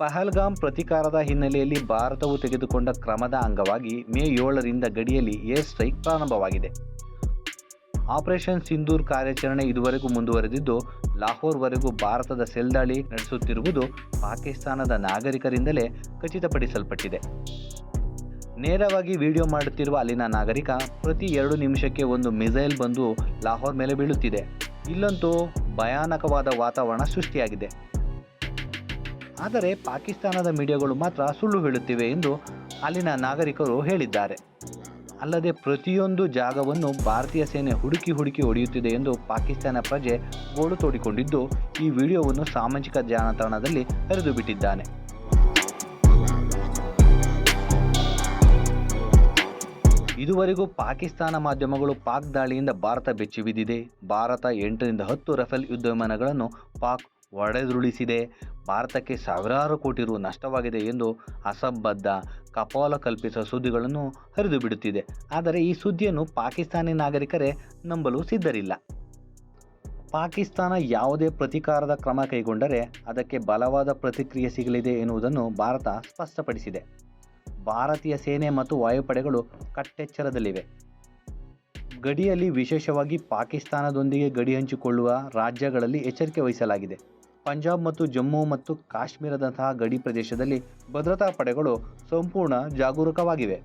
ಪಹಲ್ಗಾಮ್ ಪ್ರತಿಕಾರದ ಹಿನ್ನೆಲೆಯಲ್ಲಿ ಭಾರತವು ತೆಗೆದುಕೊಂಡ ಕ್ರಮದ ಅಂಗವಾಗಿ ಮೇ ಏಳರಿಂದ ಗಡಿಯಲ್ಲಿ ಏರ್ ಸ್ಟ್ರೈಕ್ ಪ್ರಾರಂಭವಾಗಿದೆ. ಆಪರೇಷನ್ ಸಿಂಧೂರ್ ಕಾರ್ಯಾಚರಣೆ ಇದುವರೆಗೂ ಮುಂದುವರೆದಿದ್ದು, ಲಾಹೋರ್ವರೆಗೂ ಭಾರತದ ಸೆಲ್ ದಾಳಿ ನಡೆಸುತ್ತಿರುವುದು ಪಾಕಿಸ್ತಾನದ ನಾಗರಿಕರಿಂದಲೇ ಖಚಿತಪಡಿಸಲ್ಪಟ್ಟಿದೆ. ನೇರವಾಗಿ ವಿಡಿಯೋ ಮಾಡುತ್ತಿರುವ ಅಲ್ಲಿನ ನಾಗರಿಕ, ಪ್ರತಿ ಎರಡು ನಿಮಿಷಕ್ಕೆ ಒಂದು ಮಿಸೈಲ್ ಬಂದು ಲಾಹೋರ್ ಮೇಲೆ ಬೀಳುತ್ತಿದೆ. ಇಲ್ಲಂತೂ ಭಯಾನಕವಾದ ವಾತಾವರಣ ಸೃಷ್ಟಿಯಾಗಿದೆ. ಆದರೆ ಪಾಕಿಸ್ತಾನದ ಮೀಡಿಯಾಗಳು ಮಾತ್ರ ಸುಳ್ಳು ಹೇಳುತ್ತಿವೆ ಎಂದು ಅಲ್ಲಿನ ನಾಗರಿಕರು ಹೇಳಿದ್ದಾರೆ. ಅಲ್ಲದೆ ಪ್ರತಿಯೊಂದು ಜಾಗವನ್ನು ಭಾರತೀಯ ಸೇನೆ ಹುಡುಕಿ ಹುಡುಕಿ ಹೊಡೆಯುತ್ತಿದೆ ಎಂದು ಪಾಕಿಸ್ತಾನ ಪ್ರಜೆ ಗೋಳು ತೋಡಿಕೊಂಡಿದ್ದು, ಈ ವಿಡಿಯೋವನ್ನು ಸಾಮಾಜಿಕ ಜಾಲತಾಣದಲ್ಲಿ ಹರಿದು ಬಿಟ್ಟಿದ್ದಾನೆ ಇದುವರೆಗೂ ಪಾಕಿಸ್ತಾನ ಮಾಧ್ಯಮಗಳು ಪಾಕ್ ದಾಳಿಯಿಂದ ಭಾರತ ಬೆಚ್ಚಿಬಿದ್ದಿದೆ. ಭಾರತ ಎಂಟರಿಂದ ಹತ್ತು ರಫೇಲ್ ಯುದ್ಧ ವಿಮಾನಗಳನ್ನು ಪಾಕ್ ಒಡೆದುರುಳಿಸಿದೆ. ಭಾರತಕ್ಕೆ ಸಾವಿರಾರು ಕೋಟಿ ರು ನಷ್ಟವಾಗಿದೆ ಎಂದು ಅಸಂಬದ್ಧ ಕಪಾಲ ಕಲ್ಪಿಸುವ ಸುದ್ದಿಗಳನ್ನು ಹರಿದು ಬಿಡುತ್ತಿದೆ ಆದರೆ ಈ ಸುದ್ದಿಯನ್ನು ಪಾಕಿಸ್ತಾನಿ ನಾಗರಿಕರೇ ನಂಬಲು ಸಿದ್ಧರಿಲ್ಲ. ಪಾಕಿಸ್ತಾನ ಯಾವುದೇ ಪ್ರತೀಕಾರದ ಕ್ರಮ ಕೈಗೊಂಡರೆ ಅದಕ್ಕೆ ಬಲವಾದ ಪ್ರತಿಕ್ರಿಯೆ ಸಿಗಲಿದೆ ಎನ್ನುವುದನ್ನು ಭಾರತ ಸ್ಪಷ್ಟಪಡಿಸಿದೆ. ಭಾರತೀಯ ಸೇನೆ ಮತ್ತು ವಾಯುಪಡೆಗಳು ಕಟ್ಟೆಚ್ಚರದಲ್ಲಿವೆ. ಗಡಿಯಲ್ಲಿ ವಿಶೇಷವಾಗಿ ಪಾಕಿಸ್ತಾನದೊಂದಿಗೆ ಗಡಿ ಹಂಚಿಕೊಳ್ಳುವ ರಾಜ್ಯಗಳಲ್ಲಿ ಎಚ್ಚರಿಕೆ ವಹಿಸಲಾಗಿದೆ. ಪಂಜಾಬ್ ಮತ್ತು ಜಮ್ಮು ಮತ್ತು ಕಾಶ್ಮೀರದಂತಹ ಗಡಿ ಪ್ರದೇಶದಲ್ಲಿ ಭದ್ರತಾ ಪಡೆಗಳು ಸಂಪೂರ್ಣ ಜಾಗರೂಕವಾಗಿವೆ.